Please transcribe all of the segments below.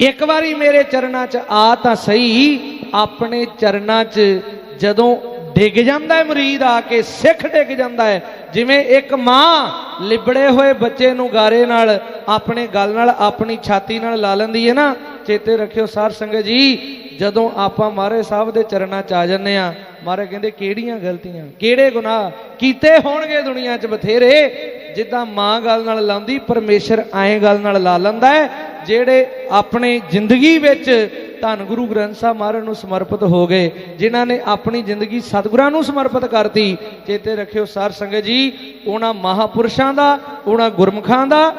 ਇੱਕ ਵਾਰੀ ਮੇਰੇ ਚਰਨਾਂ 'ਚ ਆ ਤਾਂ ਸਹੀ, ਆਪਣੇ ਚਰਨਾਂ 'ਚ ਜਦੋਂ ਡਿੱਗ ਜਾਂਦਾ ਹੈ ਮੁਰੀਦ ਆ ਕੇ, ਸਿੱਖ ਡਿੱਗ ਜਾਂਦਾ ਹੈ। ਜਿਵੇਂ ਇੱਕ ਮਾਂ ਲਿਬੜੇ ਹੋਏ ਬੱਚੇ ਨੂੰ ਗਾਰੇ ਨਾਲ, ਆਪਣੇ ਗਲ ਨਾਲ, ਆਪਣੀ ਛਾਤੀ ਨਾਲ ਲਾ ਲੈਂਦੀ ਹੈ ਨਾ, ਚੇਤੇ ਰੱਖਿਓ ਸਾਰ ਸੰਗਤ ਜੀ, ਜਦੋਂ ਆਪਾਂ ਮਹਾਰਾਜ ਸਾਹਿਬ ਦੇ ਚਰਨਾਂ 'ਚ ਆ ਜੰਨੇ ਆ ਮਹਾਰਾਜ ਕਹਿੰਦੇ ਕਿਹੜੀਆਂ ਗਲਤੀਆਂ, ਕਿਹੜੇ ਗੁਨਾਹ ਕੀਤੇ ਹੋਣਗੇ ਦੁਨੀਆ 'ਚ ਬਥੇਰੇ, ਜਿੱਦਾਂ ਮਾਂ ਗੱਲ ਨਾਲ ਲਾਉਂਦੀ, ਪਰਮੇਸ਼ਰ ਐਂ ਗੱਲ ਨਾਲ ਲਾ ਲੈਂਦਾ ਹੈ ਜਿਹੜੇ ਆਪਣੇ ਜ਼ਿੰਦਗੀ ਵਿੱਚ ਧੰਨ ਗੁਰੂ ਗ੍ਰੰਥ ਸਾਹਿਬ ਮਹਾਰਾਜ ਨੂੰ ਸਮਰਪਿਤ ਹੋ ਗਏ, ਜਿਨ੍ਹਾਂ ਨੇ ਆਪਣੀ ਜ਼ਿੰਦਗੀ ਸਤਿਗੁਰਾਂ ਨੂੰ ਸਮਰਪਿਤ ਕਰਤੀ, ਚੇਤੇ ਰੱਖਿਓ ਸਾਰ ਸੰਗਤ ਜੀ, ਉਹਨਾਂ ਮਹਾਪੁਰਸ਼ਾਂ ਦਾ, ਉਹਨਾਂ ਗੁਰਮਖਾਂ ਦਾ,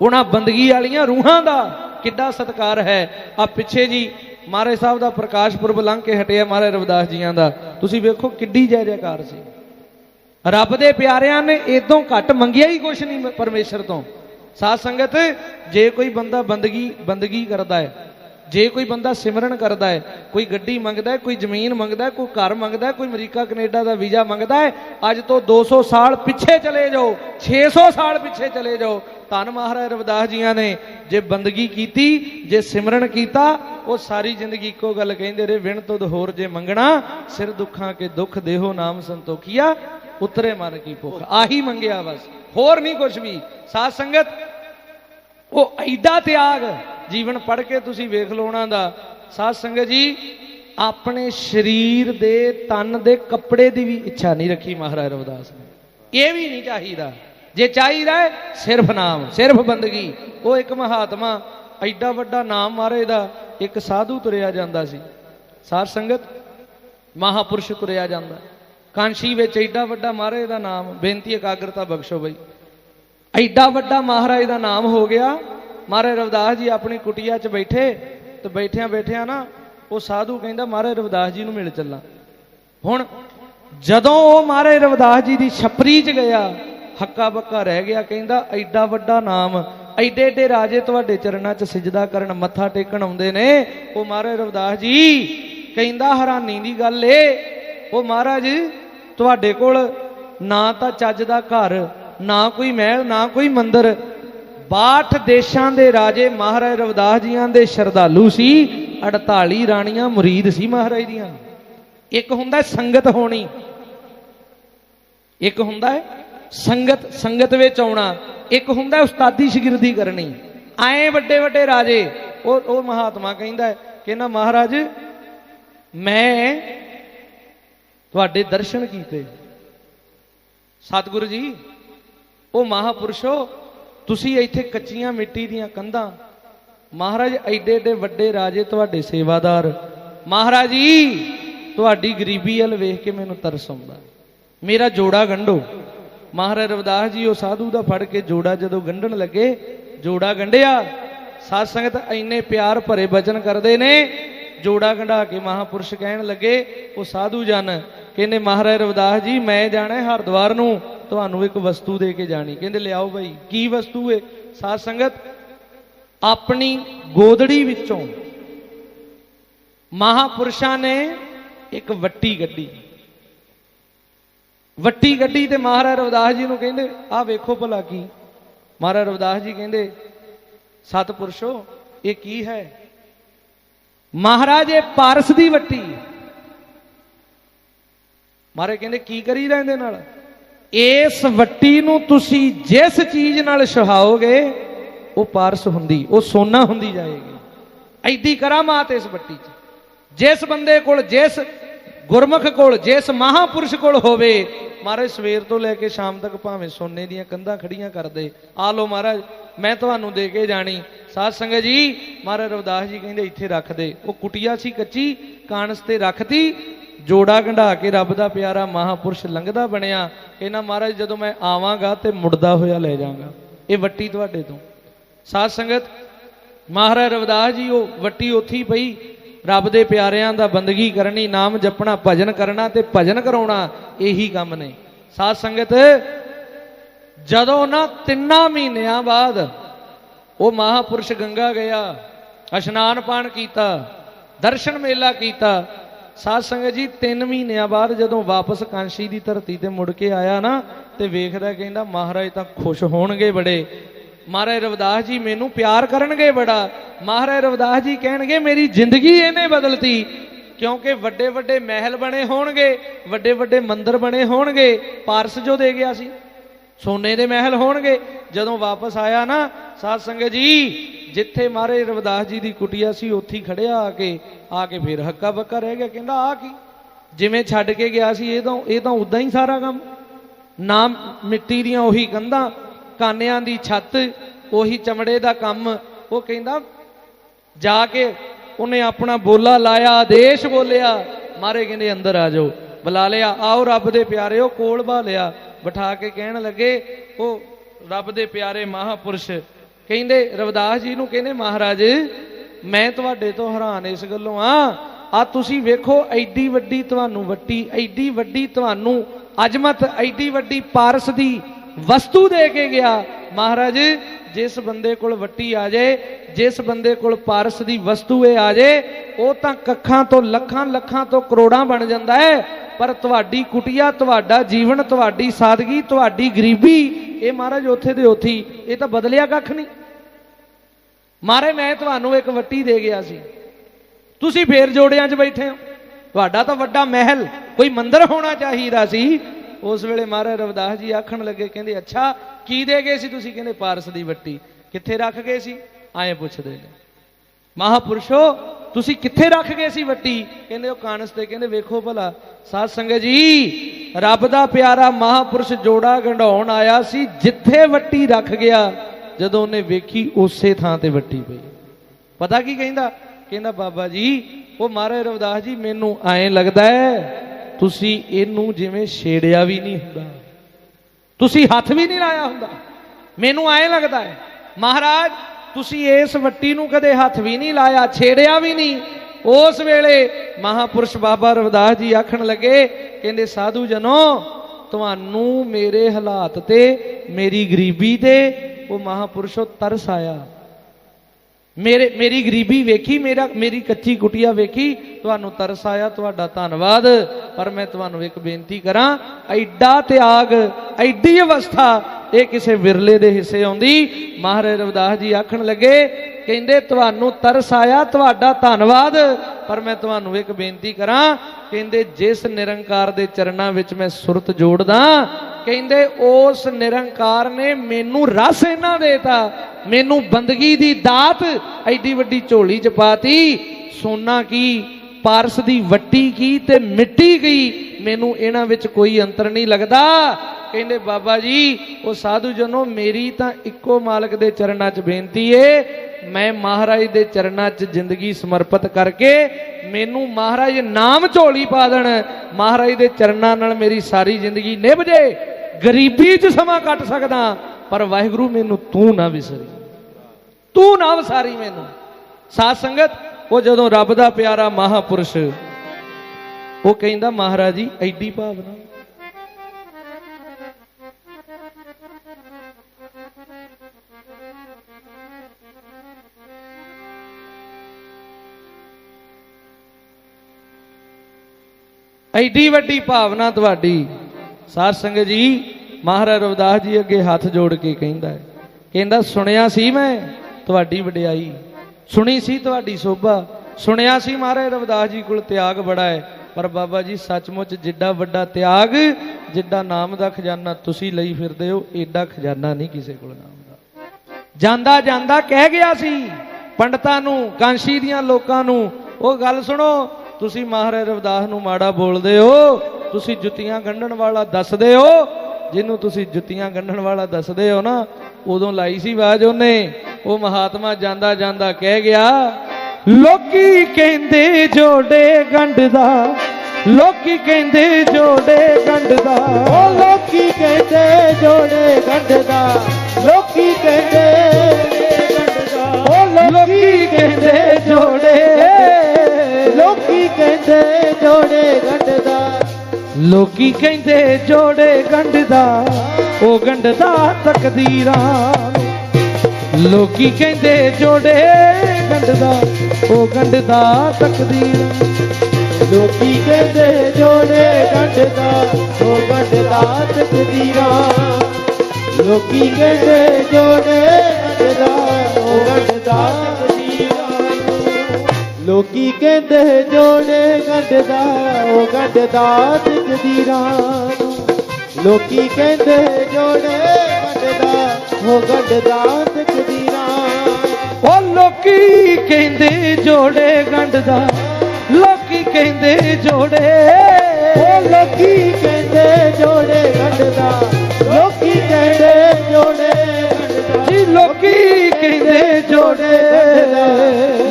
ਉਹਨਾਂ ਬੰਦਗੀ ਵਾਲੀਆਂ ਰੂਹਾਂ ਦਾ ਕਿੱਡਾ ਸਤਿਕਾਰ ਹੈ। ਆ ਪਿੱਛੇ ਜੀ ਮਹਾਰਾਜ ਸਾਹਿਬ ਦਾ ਪ੍ਰਕਾਸ਼ ਪੁਰਬ ਲੰਘ ਕੇ ਹਟਿਆ ਮਹਾਰਾਜ ਰਵਿਦਾਸ ਜੀਆਂ ਦਾ। ਤੁਸੀਂ ਵੇਖੋ ਕਿੱਡੀ ਜੈ ਜੈਕਾਰ ਸੀ। ਰੱਬ ਦੇ ਪਿਆਰਿਆਂ ਨੇ ਇਦੋਂ ਘੱਟ ਮੰਗਿਆ ਹੀ ਕੁਛ ਨਹੀਂ ਪਰਮੇਸ਼ਰ ਤੋਂ। ਸਾਧ ਸੰਗਤ, ਜੇ ਕੋਈ ਬੰਦਾ ਬੰਦਗੀ ਬੰਦਗੀ ਕਰਦਾ ਹੈ, ਜੇ ਕੋਈ ਬੰਦਾ ਸਿਮਰਨ ਕਰਦਾ ਹੈ, ਕੋਈ ਗੱਡੀ ਮੰਗਦਾ ਹੈ, ਕੋਈ ਜ਼ਮੀਨ ਮੰਗਦਾ ਹੈ, ਕੋਈ ਘਰ ਮੰਗਦਾ ਹੈ, ਕੋਈ ਅਮਰੀਕਾ, ਕੈਨੇਡਾ ਦਾ ਵੀਜ਼ਾ ਮੰਗਦਾ ਹੈ, ਅੱਜ ਤੋਂ 200 ਸਾਲ ਪਿੱਛੇ ਚਲੇ ਜਾਓ 600 ਸਾਲ ਪਿੱਛੇ ਚਲੇ ਜਾਓ, ਧੰਨ ਮਹਾਰਾਜ ਰਵਿਦਾਸ ਜੀਆਂ ਨੇ, ਜੇ ਬੰਦਗੀ ਕੀਤੀ, ਜੇ ਸਿਮਰਨ ਕੀਤਾ, ਉਹ ਸਾਰੀ ਜ਼ਿੰਦਗੀ ਇੱਕੋ ਗੱਲ ਕਹਿੰਦੇ ਰਹੇ, ਵਿਣ ਤੁਧ ਹੋਰ ਜੇ ਮੰਗਣਾ, ਸਿਰ ਦੁੱਖਾਂ ਕੇ ਦੁੱਖ ਦੇਹੋ ਨਾਮ ਸੰਤੋਖੀਆ, ਉਤਰੇ ਮਨ ਕੀ ਭੁੱਖ, ਆਹੀ ਮੰਗਿਆ ਬਸ। ਹੋਰ ਨਹੀਂ ਕੁਝ ਵੀ। ਸਾਧ ਸੰਗਤ, ਉਹ ਐਡਾ ਤਿਆਗ ਜੀਵਨ ਪੜ ਕੇ ਤੁਸੀਂ ਵੇਖ ਲਓ ਉਹਨਾਂ ਦਾ। ਸਾਧ ਸੰਗਤ ਜੀ, ਆਪਣੇ ਸਰੀਰ ਦੇ ਤਨ ਦੇ ਕੱਪੜੇ ਦੀ ਵੀ ਇੱਛਾ ਨਹੀਂ ਰੱਖੀ ਮਹਾਰਾਜ ਰਵਿਦਾਸ ਨੇ। ਇਹ ਵੀ ਨਹੀਂ ਚਾਹੀਦਾ। ਜੇ ਚਾਹੀਦਾ ਸਿਰਫ ਨਾਮ, ਸਿਰਫ ਬੰਦਗੀ। ਉਹ ਇੱਕ ਮਹਾਤਮਾ, ਐਡਾ ਵੱਡਾ ਨਾਮ ਮਹਾਰਾਜ ਦਾ, ਇੱਕ ਸਾਧੂ ਤੁਰਿਆ ਜਾਂਦਾ ਸੀ। ਸਾਧ ਸੰਗਤ, ਮਹਾਪੁਰਸ਼ ਤੁਰਿਆ ਜਾਂਦਾ। ਕਾਂਸ਼ੀ ਵਿੱਚ ਐਡਾ ਵੱਡਾ ਮਹਾਰਾਜ ਦਾ ਨਾਮ, ਬੇਨਤੀ ਇਕਾਗਰਤਾ ਬਖਸ਼ੋ ਬਈ। ਐਡਾ ਵੱਡਾ ਮਹਾਰਾਜ ਦਾ ਨਾਮ ਹੋ ਗਿਆ। ਮਹਾਰਾਜ ਰਵਿਦਾਸ ਜੀ ਆਪਣੀ ਕੁਟੀਆ 'ਚ ਬੈਠੇ, ਤੇ ਬੈਠਿਆਂ ਬੈਠਿਆਂ ਨਾ ਉਹ ਸਾਧੂ ਕਹਿੰਦਾ, ਮਹਾਰਾਜ ਰਵਿਦਾਸ ਜੀ ਨੂੰ ਮਿਲ ਚੱਲਾਂ। ਹੁਣ ਜਦੋਂ ਉਹ ਮਹਾਰਾਜ ਰਵਦਾਸ ਜੀ ਦੀ ਛਪਰੀ 'ਚ ਗਿਆ, ਹੱਕਾ ਬੱਕਾ ਰਹਿ ਗਿਆ, ਕਹਿੰਦਾ, ਐਡਾ ਵੱਡਾ ਨਾਮ, ਐਡੇ ਐਡੇ ਰਾਜੇ ਤੁਹਾਡੇ ਚਰਨਾਂ 'ਚ ਸਜਦਾ ਕਰਨ, ਮੱਥਾ ਟੇਕਣ ਆਉਂਦੇ ਨੇ। ਉਹ ਮਹਾਰਾਜ ਰਵਿਦਾਸ ਜੀ ਕਹਿੰਦਾ, ਹੈਰਾਨੀ ਦੀ ਗੱਲ ਏ। ਉਹ ਮਹਾਰਾਜ ਤੁਹਾਡੇ ਕੋਲ ਨਾ ਤਾਂ ਚੱਜ ਦਾ ਘਰ, ਨਾ ਕੋਈ ਮਹਿਲ, ਨਾ ਕੋਈ ਮੰਦਰ। 62 ਦੇਸ਼ਾਂ ਦੇ ਰਾਜੇ ਮਹਾਰਾਜ ਰਵਿਦਾਸ ਜੀਆਂ ਦੇ ਸ਼ਰਧਾਲੂ ਸੀ 48 ਰਾਣੀਆਂ ਮੁਰੀਦ ਸੀ ਮਹਾਰਾਜ ਦੀਆਂ। ਇੱਕ ਹੁੰਦਾ ਸੰਗਤ ਹੋਣੀ, ਇੱਕ ਹੁੰਦਾ ਹੈ ਸੰਗਤ ਸੰਗਤ ਵਿੱਚ ਆਉਣਾ, ਇੱਕ ਹੁੰਦਾ ਉਸਤਾਦੀ ਸ਼ਾਗਿਰਦੀ ਕਰਨੀ। ਐ ਵੱਡੇ ਵੱਡੇ ਰਾਜੇ, ਉਹ ਉਹ ਮਹਾਤਮਾ ਕਹਿੰਦਾ ਹੈ ਕਿ ਨਾ ਮਹਾਰਾਜ, ਮੈਂ ਤੁਹਾਡੇ ਦਰਸ਼ਨ ਕੀਤੇ। ਸਤਿਗੁਰੂ ਜੀ, ਉਹ ਮਹਾਪੁਰਸ਼ੋ, ਤੁਸੀਂ ਇੱਥੇ ਕੱਚੀਆਂ ਮਿੱਟੀ ਦੀਆਂ ਕੰਧਾਂ। ਮਹਾਰਾਜ ਐਡੇ ਐਡੇ ਵੱਡੇ ਰਾਜੇ ਤੁਹਾਡੇ ਸੇਵਾਦਾਰ। ਮਹਾਰਾਜ ਜੀ, ਤੁਹਾਡੀ ਗਰੀਬੀ ਵੱਲ ਵੇਖ ਕੇ ਮੈਨੂੰ ਤਰਸ ਆਉਂਦਾ। ਮੇਰਾ ਜੋੜਾ ਗੰਢੋ। ਮਹਾਰਾਜ ਰਵਿਦਾਸ ਜੀ, ਉਹ ਸਾਧੂ ਦਾ ਫੜ ਕੇ ਜੋੜਾ ਜਦੋਂ ਗੰਢਣ ਲੱਗੇ, ਜੋੜਾ ਗੰਢਿਆ। ਸਾਧ ਸੰਗਤ ਇੰਨੇ ਪਿਆਰ ਭਰੇ ਬਚਨ ਕਰਦੇ ਨੇ। ਜੋੜਾ ਗੰਢਾ ਕੇ ਮਹਾਪੁਰਸ਼ ਕਹਿਣ ਲੱਗੇ, ਉਹ ਸਾਧੂ ਜਨ ਕਹਿੰਦੇ, ਮਹਾਰਾਜ ਰਵਿਦਾਸ ਜੀ, ਮੈਂ ਜਾਣਾ ਹੈ ਹਰਿਦੁਆਰ ਨੂੰ, ਤੁਹਾਨੂੰ ਇੱਕ ਵਸਤੂ ਦੇ ਕੇ ਜਾਣੀ। ਕਹਿੰਦੇ, ਲਿਆਓ ਭਾਈ, ਕੀ ਵਸਤੂ ਏ? ਸਾਧ ਸੰਗਤ, ਆਪਣੀ ਗੋਦੜੀ ਵਿੱਚੋਂ ਮਹਾਪੁਰਸ਼ਾਂ ਨੇ ਇੱਕ ਵੱਟੀ ਗੱਡੀ। ਵੱਟੀ ਗੱਡੀ ਤੇ ਮਹਾਰਾਜ ਰਵਿਦਾਸ ਜੀ ਨੂੰ ਕਹਿੰਦੇ, ਆਹ ਵੇਖੋ ਭਲਾ ਕੀ। ਮਹਾਰਾਜ ਰਵਿਦਾਸ ਜੀ ਕਹਿੰਦੇ, ਸਤਪੁਰਸ਼ੋ, ਇਹ ਕੀ ਹੈ? ਮਹਾਰਾਜ ਇਹ ਪਾਰਸ ਦੀ ਵੱਟੀ। ਮਹਾਰਾਜ ਕਹਿੰਦੇ, ਕੀ ਕਰੀਦਾ ਇਹਦੇ ਨਾਲ? ਇਸ ਵੱਟੀ ਨੂੰ ਤੁਸੀਂ ਜਿਸ ਚੀਜ਼ ਨਾਲ ਸੁਹਾਓਗੇ ਉਹ ਪਾਰਸ ਹੁੰਦੀ, ਉਹ ਸੋਨਾ ਹੁੰਦੀ ਜਾਏਗੀ। ਐਡੀ ਕਰਾਮਾਤ ਇਸ ਵੱਟੀ 'ਚ। ਜਿਸ ਬੰਦੇ ਕੋਲ, ਜਿਸ ਗੁਰਮੁਖ ਕੋਲ, ਜਿਸ ਮਹਾਪੁਰਸ਼ ਕੋਲ ਹੋਵੇ ਮਹਾਰਾਜ ਸਵੇਰ ਤੋਂ ਲੈ ਕੇ ਸ਼ਾਮ ਤੱਕ ਭਾਵੇਂ ਸੋਨੇ ਦੀਆਂ ਕੰਧਾਂ ਖੜੀਆਂ ਕਰਦੇ ਆ ਲੋ ਮਹਾਰਾਜ, ਮੈਂ ਤੁਹਾਨੂੰ ਦੇ ਕੇ ਜਾਣੀ। ਸਾਧ ਸੰਗਤ ਜੀ, ਮਹਾਰਾਜ ਰਵਦਾਸ ਜੀ ਕਹਿੰਦੇ ਇੱਥੇ ਰੱਖ ਦੇ। ਉਹ ਕੁਟਿਆ ਸੀ ਕੱਚੀ ਕਾਂਸ ਤੇ ਰੱਖਤੀ, ਜੋੜਾ ਗੰਢਾ ਕੇ ਰੱਬ ਦਾ ਪਿਆਰਾ ਮਹਾਪੁਰਸ਼ ਲੰਘਦਾ ਬਣਿਆ। ਇਹਨਾਂ ਮਹਾਰਾਜ, ਜਦੋਂ ਮੈਂ ਆਵਾਂਗਾ ਤੇ ਮੁੜਦਾ ਹੋਇਆ ਲੈ ਜਾਵਾਂਗਾ। ਇਹ ਵੱਟੀ ਤੁਹਾਡੇ ਤੋਂ। ਸਾਧ ਸੰਗਤ, ਮਹਾਰਾਜ ਰਵਦਾਸ ਜੀ, ਉਹ ਵੱਟੀ ਉੱਥੀ ਪਈ। ਰੱਬ ਦੇ ਪਿਆਰਿਆਂ ਦਾ ਬੰਦਗੀ ਕਰਨੀ, ਨਾਮ ਜਪਣਾ, ਭਜਨ ਕਰਨਾ ਤੇ ਭਜਨ ਕਰਾਉਣਾ, ਇਹੀ ਕੰਮ ਨੇ। ਸਾਧ ਸੰਗਤ, ਜਦੋਂ ਨਾ ਤਿੰਨਾਂ ਮਹੀਨਿਆਂ ਬਾਅਦ ਉਹ ਮਹਾਪੁਰਸ਼ ਗੰਗਾ ਗਿਆ ਅਸ਼ਨਾਨ ਪਾਣ ਕੀਤਾ, ਦਰਸ਼ਨ ਮੇਲਾ ਕੀਤਾ। ਸਾਧ ਸੰਗਤ ਜੀ 3 ਮਹੀਨਿਆਂ ਬਾਅਦ ਜਦੋਂ ਵਾਪਸ ਕਾਂਸ਼ੀ ਦੀ ਧਰਤੀ ਤੇ ਮੁੜ ਕੇ ਆਇਆ ਨਾ, ਤੇ ਵੇਖਦਾ ਕਹਿੰਦਾ, ਮਹਾਰਾਜ ਤਾਂ ਖੁਸ਼ ਹੋਣਗੇ ਬੜੇ। ਮਹਾਰਾਜ ਰਵਿਦਾਸ ਜੀ ਮੈਨੂੰ ਪਿਆਰ ਕਰਨਗੇ ਬੜਾ। ਮਹਾਰਾਜ ਰਵਿਦਾਸ ਜੀ ਕਹਿਣਗੇ, ਮੇਰੀ ਜ਼ਿੰਦਗੀ ਇਹਨੇ ਬਦਲਤੀ। ਕਿਉਂਕਿ ਵੱਡੇ ਵੱਡੇ ਮਹਿਲ ਬਣੇ ਹੋਣਗੇ, ਵੱਡੇ ਵੱਡੇ ਮੰਦਿਰ ਬਣੇ ਹੋਣਗੇ, ਪਾਰਸ ਜੋ ਦੇ ਗਿਆ ਸੀ, ਸੋਨੇ ਦੇ ਮਹਿਲ ਹੋਣਗੇ ਜਦੋਂ ਵਾਪਸ ਆਇਆ ਨਾ, ਸਾਧ ਸੰਗਤ ਜੀ, ਜਿੱਥੇ ਮਹਾਰਾਜ ਰਵਿਦਾਸ ਜੀ ਦੀ ਕੁਟਿਆ ਸੀ, ਉੱਥੇ ਹੀ ਖੜਿਆ ਆ ਕੇ ਆ ਕੇ ਫਿਰ ਹੱਕਾ ਬੱਕਾ ਰਹਿ ਗਿਆ, ਕਹਿੰਦਾ ਆ ਕੀ? ਜਿਵੇਂ ਛੱਡ ਕੇ ਗਿਆ ਸੀ, ਇਹ ਤਾਂ ਇਹ ਤਾਂ ਉਦਾਂ ਹੀ ਸਾਰਾ ਕੰਮ। ਨਾ ਮਿੱਟੀ ਦੀਆਂ ਉਹੀ ਕੰਧਾਂ, ਕਾਨਿਆਂ ਦੀ ਛੱਤ, ਉਹੀ ਚਮੜੇ ਦਾ ਕੰਮ। ਉਹ ਕਹਿੰਦਾ, ਜਾ ਕੇ ਉਹਨੇ ਆਪਣਾ ਬੋਲਾ ਲਾਇਆ, ਆਦੇਸ਼ ਬੋਲਿਆ। ਮਾਰੇ ਕਹਿੰਦੇ, ਅੰਦਰ ਆ ਜਾਓ, ਬੁਲਾ ਲਿਆ, ਆਓ ਰੱਬ ਦੇ ਪਿਆਰਿਓ ਕੋਲ ਬਾ ਲਿਆ। ਬਿਠਾ ਕੇ ਕਹਿਣ ਲੱਗੇ, ਉਹ ਰੱਬ ਦੇ ਪਿਆਰੇ ਮਹਾਪੁਰਸ਼, ਕਹਿੰਦੇ, ਰਵਿਦਾਸ ਜੀ ਨੂੰ ਕਹਿੰਦੇ, ਮਹਾਰਾਜ, ਮੈਂ ਤੁਹਾਡੇ ਤੋਂ ਹੈਰਾਨ ਇਸ ਗੱਲੋਂ ਆ। ਆ ਤੁਸੀਂ ਵੇਖੋ, ਐਡੀ ਵੱਡੀ ਤੁਹਾਨੂੰ ਵੱਟੀ, ਐਡੀ ਵੱਡੀ ਤੁਹਾਨੂੰ ਅਜਮਤ, ਐਡੀ ਵੱਡੀ ਪਾਰਸ ਦੀ ਵਸਤੂ ਦੇ ਕੇ ਗਿਆ। ਮਹਾਰਾਜ, ਜਿਸ ਬੰਦੇ ਕੋਲ ਵੱਟੀ ਆ ਜਾਏ ਜਿਸ ਬੰਦੇ ਕੋਲ ਪਾਰਸ ਦੀ ਵਸਤੂ ਇਹ ਆ ਜਾਏ ਉਹ ਤਾਂ ਕੱਖਾਂ ਤੋਂ ਲੱਖਾਂ ਲੱਖਾਂ ਤੋਂ ਕਰੋੜਾਂ ਬਣ ਜਾਂਦਾ ਹੈ। ਪਰ ਤੁਹਾਡੀ ਕੁਟੀਆ, ਤੁਹਾਡਾ ਜੀਵਨ, ਤੁਹਾਡੀ ਸਾਦਗੀ, ਤੁਹਾਡੀ ਗਰੀਬੀ, ਇਹ ਮਹਾਰਾਜ ਉੱਥੇ ਦੇ ਉੱਥੇ ਇਹ ਤਾਂ ਬਦਲਿਆ ਕੱਖ ਨਹੀਂ। ਮਾਰੇ, ਮੈਂ ਤੁਹਾਨੂੰ ਇੱਕ ਵੱਟੀ ਦੇ ਗਿਆ ਸੀ। ਤੁਸੀਂ ਫੇਰ ਜੋੜਿਆਂ 'ਚ ਬੈਠੇ ਹੋ। ਤੁਹਾਡਾ ਤਾਂ ਵੱਡਾ ਮਹਿਲ, ਕੋਈ ਮੰਦਿਰ ਹੋਣਾ ਚਾਹੀਦਾ ਸੀ। ਉਸ ਵੇਲੇ ਮਹਾਰਾਜ ਰਵਿਦਾਸ ਜੀ ਆਖਣ ਲੱਗੇ, ਕਹਿੰਦੇ, ਅੱਛਾ, ਕੀ ਦੇ ਗਏ ਸੀ ਤੁਸੀਂ? ਕਹਿੰਦੇ, ਪਾਰਸ ਦੀ ਵੱਟੀ। ਕਿੱਥੇ ਰੱਖ ਗਏ ਸੀ? ਆਏ ਪੁੱਛਦੇ ਨੇ। ਮਹਾਪੁਰਸ਼ੋ ਤੁਸੀਂ ਕਿੱਥੇ ਰੱਖ ਗਏ ਸੀ ਵੱਟੀ? ਕਹਿੰਦੇ ਉਹ ਕਾਨਸ ਤੇ, ਕਹਿੰਦੇ ਵੇਖੋ ਭਲਾ, ਸਾਧ ਸੰਗਤ ਜੀ, ਰੱਬ ਦਾ ਪਿਆਰਾ ਮਹਾਪੁਰਸ਼ ਜੋੜਾ ਗੰਢਾਉਣ ਆਇਆ ਸੀ, ਜਿੱਥੇ ਵੱਟੀ ਰੱਖ ਗਿਆ, ਜਦੋਂ ਉਹਨੇ ਵੇਖੀ ਉਸੇ ਥਾਂ ਤੇ ਵੱਟੀ ਪਈ। ਪਤਾ ਕੀ ਕਹਿੰਦਾ? ਕਹਿੰਦਾ, ਬਾਬਾ ਜੀ, ਉਹ ਮਹਾਰਾਜ ਰਵਿਦਾਸ ਜੀ, ਮੈਨੂੰ ਐਂ ਲੱਗਦਾ ਹੈ, ਤੁਸੀਂ ਇਹਨੂੰ ਜਿਵੇਂ ਛੇੜਿਆ ਵੀ ਨਹੀਂ ਹੁੰਦਾ। ਤੁਸੀਂ ਹੱਥ ਵੀ ਨਹੀਂ ਲਾਇਆ ਹੁੰਦਾ। ਮੈਨੂੰ ਐਂ ਲੱਗਦਾ ਹੈ, ਮਹਾਰਾਜ ਤੁਸੀਂ ਇਸ ਵੱਟੀ ਨੂੰ ਕਦੇ ਹੱਥ ਵੀ ਨਹੀਂ ਲਾਇਆ, ਛੇੜਿਆ ਵੀ ਨਹੀਂ। ਉਸ ਵੇਲੇ ਮਹਾਪੁਰਸ਼ ਬਾਬਾ ਰਵਦਾਸ ਜੀ ਆਖਣ ਲੱਗੇ, ਕਹਿੰਦੇ, ਸਾਧੂ ਜਨੋ, ਤੁਹਾਨੂੰ ਮੇਰੇ ਹਾਲਾਤ ਤੇ, ਮੇਰੀ ਗਰੀਬੀ ਤੇ ਉਹ ਮਹਾਪੁਰਸ਼ੋ ਤਰਸ ਆਇਆ। ਮੇਰੇ, ਮੇਰੀ ਗਰੀਬੀ ਵੇਖੀ, ਮੇਰਾ, ਮੇਰੀ ਕੱਚੀ ਕੁਟੀਆ ਵੇਖੀ, ਤੁਹਾਨੂੰ ਤਰਸ ਆਇਆ, ਤੁਹਾਡਾ ਧੰਨਵਾਦ। ਪਰ ਮੈਂ ਤੁਹਾਨੂੰ ਇੱਕ ਬੇਨਤੀ ਕਰਾਂ, ਐਡਾ ਤਿਆਗ, ਐਡੀ ਅਵਸਥਾ, ਇਹ ਕਿਸੇ ਵਿਰਲੇ ਦੇ ਹਿੱਸੇ ਆਉਂਦੀ। ਮਹਾਰਾਜ ਰਵਿਦਾਸ ਜੀ ਆਖਣ ਲੱਗੇ, ਕਹਿੰਦੇ ਤੁਹਾਨੂੰ ਤਰਸ ਆਇਆ, ਤੁਹਾਡਾ ਧੰਨਵਾਦ। ਪਰ ਮੈਂ ਤੁਹਾਨੂੰ ਇੱਕ ਬੇਨਤੀ ਕਰਾਂ, ਕਹਿੰਦੇ ਜਿਸ ਨਿਰੰਕਾਰ ਦੇ ਚਰਨਾਂ ਵਿੱਚ ਮੈਂ ਸੁਰਤ ਜੋੜਦਾ, ਕਹਿੰਦੇ ਉਸ ਨਿਰੰਕਾਰ ਨੇ ਮੈਨੂੰ ਰਸ ਇਹਨਾਂ ਦੇਤਾ, ਮੈਨੂੰ ਬੰਦਗੀ ਦੀ ਦਾਤ, ਐਡੀ ਵੱਡੀ ਝੋਲੀ ਚ ਪਾਤੀ। ਸੋਨਾ ਕੀ? ਪਾਰਸ ਦੀ ਵੱਟੀ ਕੀ ਤੇ ਮਿੱਟੀ ਕੀ? ਮੈਨੂੰ ਇਹਨਾਂ ਵਿੱਚ ਕੋਈ ਅੰਤਰ ਨਹੀਂ ਲੱਗਦਾ। ਕਹਿੰਦੇ, ਬਾਬਾ ਜੀ, ਉਹ ਸਾਧੂ ਜਨੋ ਮੇਰੀ ਤਾਂ ਇੱਕੋ ਮਾਲਕ ਦੇ ਚਰਨਾਂ 'ਚ ਬੇਨਤੀ ਏ। ਮੈਂ ਮਹਾਰਾਜ ਦੇ ਚਰਨਾਂ 'ਚ ਜ਼ਿੰਦਗੀ ਸਮਰਪਿਤ ਕਰਕੇ ਮੈਨੂੰ ਮਹਾਰਾਜ ਨਾਮ ਝੋਲੀ ਪਾ ਦੇਣ। ਮਹਾਰਾਜ ਦੇ ਚਰਨਾਂ ਨਾਲ ਮੇਰੀ ਸਾਰੀ ਜ਼ਿੰਦਗੀ ਨਿਭ ਜੇ। ਗਰੀਬੀ 'ਚ ਸਮਾਂ ਕੱਟ ਸਕਦਾ, ਪਰ ਵਾਹਿਗੁਰੂ ਮੈਨੂੰ ਤੂੰ ਨਾ ਵਿਸਰੀ। ਤੂੰ ਨਾ ਵਿਸਾਰੀ ਮੈਨੂੰ। ਸਾਧ ਸੰਗਤ ਉਹ ਜਦੋਂ ਰੱਬ ਦਾ ਪਿਆਰਾ ਮਹਾਪੁਰਸ਼, ਉਹ ਕਹਿੰਦਾ, ਮਹਾਰਾਜ ਜੀ, ਐਡੀ ਭਾਵਨਾ ਐਡੀ ਵੱਡੀ ਭਾਵਨਾ ਤੁਹਾਡੀ। ਸਾਧ ਸੰਗਤ ਜੀ, ਮਹਾਰਾਜ ਰਵਿਦਾਸ ਜੀ ਅੱਗੇ ਹੱਥ ਜੋੜ ਕੇ ਕਹਿੰਦਾ ਹੈ। ਕਹਿੰਦਾ, ਸੁਣਿਆ ਸੀ ਮੈਂ ਤੁਹਾਡੀ ਵਡਿਆਈ। ਸੁਣੀ ਸੀ ਤੁਹਾਡੀ ਸੋਭਾ, ਸੁਣਿਆ ਸੀ ਮਹਾਰਾਜ ਰਵਿਦਾਸ ਜੀ ਕੋਲ ਤਿਆਗ ਬੜਾ ਹੈ, ਪਰ ਬਾਬਾ ਜੀ ਸੱਚਮੁੱਚ ਜਿੱਡਾ ਵੱਡਾ ਤਿਆਗ, ਜਿੱਡਾ ਨਾਮ ਦਾ ਖਜ਼ਾਨਾ ਤੁਸੀਂ ਲਈ ਫਿਰਦੇ ਹੋ, ਏਡਾ ਖਜ਼ਾਨਾ ਨਹੀਂ ਕਿਸੇ ਕੋਲ ਨਾਮ ਦਾ। ਜਾਂਦਾ ਜਾਂਦਾ ਕਹਿ ਗਿਆ ਸੀ ਪੰਡਤਾਂ ਨੂੰ, ਕਾਂਸ਼ੀ ਦੀਆਂ ਲੋਕਾਂ ਨੂੰ, ਉਹ ਗੱਲ ਸੁਣੋ, ਤੁਸੀਂ ਮਹਾਰਾਜ ਰਵਿਦਾਸ ਨੂੰ ਮਾੜਾ ਬੋਲਦੇ ਹੋ, ਤੁਸੀਂ ਜੁੱਤੀਆਂ ਗੰਢਣ ਵਾਲਾ ਦੱਸਦੇ ਹੋ, ਜਿਹਨੂੰ ਤੁਸੀਂ ਜੁੱਤੀਆਂ ਗੰਢਣ ਵਾਲਾ ਦੱਸਦੇ ਹੋ ਨਾ, ਉਦੋਂ ਲਾਈ ਸੀ ਆਵਾਜ਼ ਉਹਨੇ। ਉਹ ਮਹਾਤਮਾ ਜਾਂਦਾ ਜਾਂਦਾ ਕਹਿ ਗਿਆ, ਲੋਕੀ ਕਹਿੰਦੇ ਜੋੜੇ ਗੰਢਦਾ, ਲੋਕੀ ਕਹਿੰਦੇ ਜੋੜੇ ਗੰਢਦਾ ਉਹ ਲੋਕੀ ਕਹਿੰਦੇ ਜੋੜੇ ਗੰਢਦਾ, ਲੋਕੀ ਕਹਿੰਦੇ ਉਹ ਲੋਕੀ ਕਹਿੰਦੇ ਜੋੜੇ, ਲੋਕੀ ਕਹਿੰਦੇ ਜੋੜੇ ਗੰਢਦਾ, ਲੋਕੀ ਕਹਿੰਦੇ ਜੋੜੇ ਗੰਢਦਾ, ਉਹ ਗੰਢਦਾ ਤਕਦੀਰਾਂ ਲੋਕੀ ਕਹਿੰਦੇ ਜੋੜੇ ਗੰਢਦਾ, ਉਹ ਗੰਢਦਾ ਤਕਦੀਰਾਂ ਲੋਕੀ ਕਹਿੰਦੇ ਜੋੜੇ ਗੰਢਦਾ, ਉਹ ਗੰਢਦਾ ਤਕਦੀਰਾਂ ਲੋਕੀ ਕਹਿੰਦੇ ਜੋੜੇ ਗੰਢਦਾ, ਉਹ ਗੰਢਦਾ ਲੋਕੀ ਕਹਿੰਦੇ ਜੋੜੇ ਗੰਢਦਾ, ਉਹ ਗੰਢਦਾ ਤਕਦੀਰਾਂ ਨੂੰ। ਲੋਕੀ ਕਹਿੰਦੇ ਜੋੜੇ ਗੰਢਦਾ, ਉਹ ਗੰਢਦਾ ਲੋਕੀ ਕਹਿੰਦੇ ਜੋੜੇ ਗੰਢਦਾ ਲੋਕੀ ਕਹਿੰਦੇ ਜੋੜੇ। ਲੋਕੀ ਕਹਿੰਦੇ ਜੋੜੇ ਗੰਢਦਾ ਲੋਕੀ ਕਹਿੰਦੇ ਜੋੜੇ ਗੰਢਦਾ ਜੀ ਲੋਕੀ ਕਹਿੰਦੇ ਜੋੜੇ।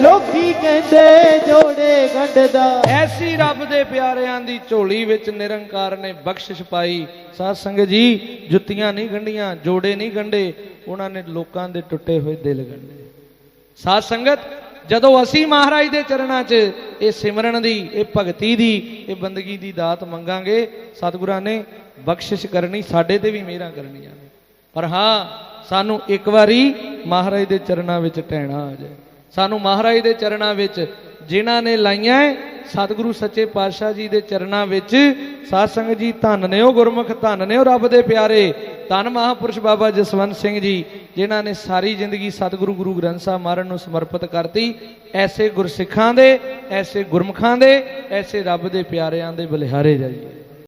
ਲੋਕੀ ਕਹਿੰਦੇ ਜੋੜੇ ਗੰਢਦਾ ਐਸੀ ਰੱਬ ਦੇ ਪਿਆਰਿਆਂ ਦੀ ਝੋਲੀ ਵਿੱਚ ਨਿਰੰਕਾਰ ਨੇ ਬਖਸ਼ਿਸ਼ ਪਾਈ। ਸਾਧ ਸੰਗਤ ਜੀ ਜੁੱਤੀਆਂ ਨਹੀਂ ਗੰਢੀਆਂ ਜੋੜੇ ਨਹੀਂ ਗੰਢੇ ਉਹਨਾਂ ਨੇ ਲੋਕਾਂ ਦੇ ਟੁੱਟੇ ਹੋਏ ਦਿਲ ਗੰਢੇ। ਸਾਧ ਸੰਗਤ, ਜਦੋਂ ਅਸੀਂ ਮਹਾਰਾਜ ਦੇ ਚਰਨਾਂ 'ਚ ਇਹ ਸਿਮਰਨ ਦੀ, ਇਹ ਭਗਤੀ ਦੀ, ਇਹ ਬੰਦਗੀ ਦੀ ਦਾਤ ਮੰਗਾਂਗੇ, ਸਤਿਗੁਰਾਂ ਨੇ ਬਖਸ਼ਿਸ਼ ਕਰਨੀ, ਸਾਡੇ ਤੇ ਵੀ ਮਿਹਰਾਂ ਕਰਨੀਆਂ ਨੇ। ਪਰ ਹਾਂ, ਸਾਨੂੰ ਇੱਕ ਵਾਰੀ ਮਹਾਰਾਜ ਦੇ ਚਰਨਾਂ ਵਿੱਚ ਟਹਿਣਾ ਆ ਜਾਏ। ਸਾਨੂੰ ਮਹਾਰਾਜ ਦੇ ਚਰਨਾਂ ਵਿੱਚ ਜਿਨ੍ਹਾਂ ਨੇ ਲਾਈਆਂ ਸਤਿਗੁਰੂ ਸੱਚੇ ਪਾਤਸ਼ਾਹ ਜੀ ਦੇ ਚਰਨਾਂ ਵਿੱਚ ਸਾਧ ਸੰਗਤ ਜੀ ਧੰਨ ਨੇ, ਉਹ ਗੁਰਮੁਖ ਧੰਨ ਨੇ, ਉਹ ਰੱਬ ਦੇ ਪਿਆਰੇ ਧੰਨ ਮਹਾਪੁਰਸ਼ ਬਾਬਾ ਜਸਵੰਤ ਸਿੰਘ ਜੀ, ਜਿਨ੍ਹਾਂ ਨੇ ਸਾਰੀ ਜ਼ਿੰਦਗੀ ਸਤਿਗੁਰੂ ਗੁਰੂ ਗ੍ਰੰਥ ਸਾਹਿਬ ਮਹਾਰਾਜ ਨੂੰ ਸਮਰਪਿਤ ਕਰਤੀ, ਐਸੇ ਗੁਰਸਿੱਖਾਂ ਦੇ, ਐਸੇ ਗੁਰਮੁਖਾਂ ਦੇ, ਐਸੇ ਰੱਬ ਦੇ ਪਿਆਰਿਆਂ ਦੇ ਬਲਿਹਾਰੇ ਜਾਈਏ।